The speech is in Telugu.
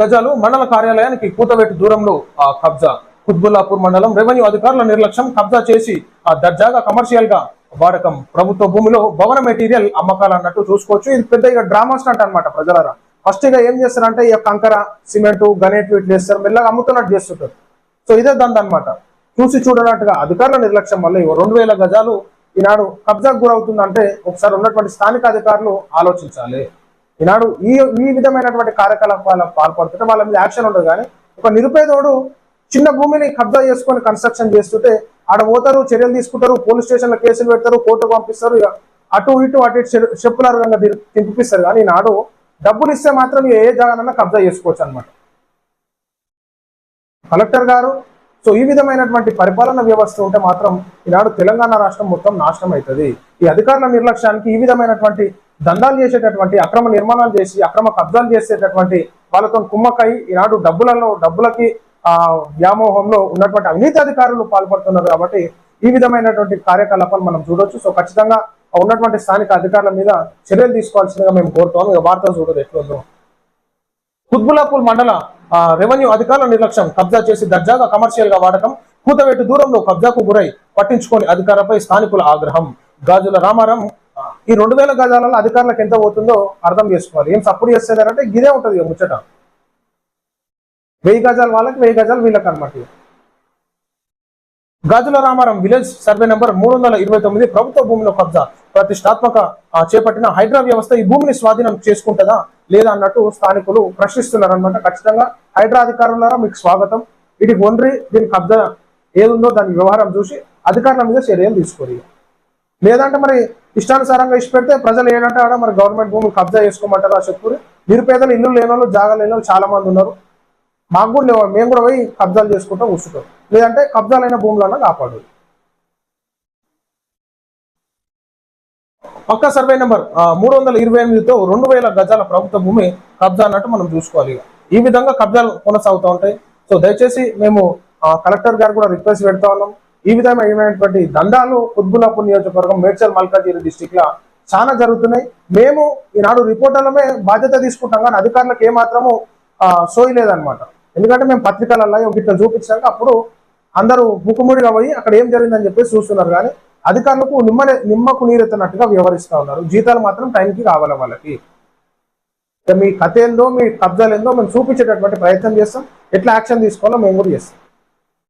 గజాలు మండల కార్యాలయానికి కూతవేటు దూరంలో ఆ, కబ్జా. కుత్బుల్లాపూర్ మండలం రెవెన్యూ అధికారుల నిర్లక్ష్యం కబ్జా చేసి ఆ దర్జాగా కమర్షియల్గా వాడకం. ప్రభుత్వ భూమిలో భవన మెటీరియల్ అమ్మకాలు అన్నట్టు చూసుకోవచ్చు. ఇది పెద్ద ఇక డ్రామా స్టంట్ అనమాట ప్రజలరా. ఫస్ట్గా ఏం చేస్తారంటే ఈ కంకర సిమెంట్ గనేట్ వీటిని వేస్తారు. మెల్లగా అమ్ముతున్నట్టు చేస్తుంటారు. సో ఇదే దంద అనమాట చూసి చూడనట్టుగా అధికారుల నిర్లక్ష్యం వల్ల రెండు వేల గజాలు ఈనాడు కబ్జాకు గురవుతుందంటే ఒకసారి ఉన్నటువంటి స్థానిక అధికారులు ఆలోచించాలి. ఈనాడు ఈ ఈ విధమైనటువంటి కార్యకలాపాలకు పాల్పడుతుంటే వాళ్ళ మీద యాక్షన్ ఉండదు కానీ ఒక నిరుపేదోడు చిన్న భూమిని కబ్జా చేసుకొని కన్స్ట్రక్షన్ చేస్తుంటే ఆడ పోతారు చర్యలు తీసుకుంటారు పోలీస్ స్టేషన్లో కేసులు పెడతారు కోర్టుకు పంపిస్తారు ఇక అటు ఇటు అటు ఇటు చె- చెప్పుల తినిపిస్తారు కానీ ఈనాడు డబ్బులు ఇస్తే మాత్రం ఏ జాగానన్నా కబ్జా చేసుకోవచ్చు అనమాట కలెక్టర్ గారు సో ఈ విధమైనటువంటి పరిపాలన వ్యవస్థ ఉంటే మాత్రం ఈనాడు తెలంగాణ రాష్ట్రం మొత్తం నాశనం అవుతుంది. ఈ అధికారుల నిర్లక్ష్యానికి ఈ విధమైనటువంటి దందాలు చేసేటటువంటి అక్రమ నిర్మాణాలు చేసి అక్రమ కబ్జాలు చేసేటటువంటి వాళ్ళతో కుమ్మక్కై ఈనాడు డబ్బులలో డబ్బులకి ఆ వ్యామోహంలో ఉన్నటువంటి అవినీతి అధికారులు పాల్పడుతున్నారు కాబట్టి ఈ విధమైనటువంటి కార్యకలాపాలు మనం చూడొచ్చు. సో ఖచ్చితంగా ఉన్నటువంటి స్థానిక అధికారుల మీద చర్యలు తీసుకోవాల్సిందిగా మేము కోరుతాము ఇక వార్త చూడదు ఎట్లుందో కుత్బులాపూర్ మండల రెవెన్యూ అధికారుల నిర్లక్ష్యం కబ్జా చేసి దర్జాగా కమర్షియల్గా వాడటం కూతవేటు దూరంలో కబ్జాకు గురై పట్టించుకొని అధికారులపై స్థానికుల ఆగ్రహం. గాజుల రామారాం ఈ రెండు వేల గజాలలో అధికారులకు ఎంత పోతుందో అర్థం చేసుకోవాలి. ఏం సపోర్ట్ చేస్తారంటే గిదే ఉంటది ఇక ముచ్చట. వెయ్యి గజాల వాళ్ళకి వెయ్యి గజాలు వీళ్ళకి అనమాట Gajula Ramaram village survey number మూడు వందల ఇరవై తొమ్మిది ప్రభుత్వ భూమిలో కబ్జా. ప్రతిష్టాత్మక చేపట్టిన హైడ్రా వ్యవస్థ ఈ భూమిని స్వాధీనం చేసుకుంటుందా లేదా అన్నట్టు స్థానికులు ప్రశ్నిస్తున్నారు అనమాట ఖచ్చితంగా హైడ్రా అధికారులారా మీకు స్వాగతం. ఇది ఒండ్రి దీని కబ్జా ఏదుందో దాని వ్యవహారం చూసి అధికారుల మీద చర్యలు తీసుకోరు లేదంటే మరి ఇష్టానుసారంగా ఇష్ట పెడితే ప్రజలు ఏంటంటే ఆడ మరి గవర్నమెంట్ భూములు కబ్జా చేసుకోమంటారా చెప్పుకుని నిరుపేదలు ఇల్లు లేని వాళ్ళు జాగా లేని వాళ్ళు చాలా మంది ఉన్నారు. మాకు కూడా లేవు. మేము కూడా పోయి కబ్జాలు చేసుకుంటూ కూర్చుంటాం లేదంటే కబ్జాలైన భూములన్నా కాపాడు పక్క సర్వే నెంబర్ మూడు వందల ఇరవై ఎనిమిదితో రెండు వేల గజాల ప్రభుత్వ భూమి కబ్జా అన్నట్టు మనం చూసుకోవాలి ఈ విధంగా కబ్జాలు కొనసాగుతూ ఉంటాయి. సో దయచేసి మేము కలెక్టర్ గారు కూడా రిక్వెస్ట్ పెడతా ఉన్నాం. ఈ విధమైనటువంటి దందాలు కుత్బులాపూర్ నియోజకవర్గం మేడ్చల్ మల్కాజిరి డిస్టిక్లో చాలా జరుగుతున్నాయి. మేము ఈనాడు రిపోర్టర్లమే బాధ్యత తీసుకుంటాం కానీ అధికారులకు ఏమాత్రము ఆ, సోయి లేదనమాట ఎందుకంటే మేము పత్రికలలో ఇట్లా చూపించాక అప్పుడు అందరూ ముక్కుముడిగా పోయి అక్కడ ఏం జరిగిందని చెప్పేసి చూస్తున్నారు. కానీ అధికారులకు నిమ్మ నిమ్మకు నీరెత్తనట్టుగా వ్యవహరిస్తూ ఉన్నారు. జీతాలు మాత్రం టైంకి కావాలి వాళ్ళకి. మీ కథ ఏందో మీ కబ్జాలు ఏందో మేము చూపించేటటువంటి ప్రయత్నం చేస్తాం. ఎట్లా యాక్షన్ తీసుకోవాలో మేము కూడా చేస్తాం.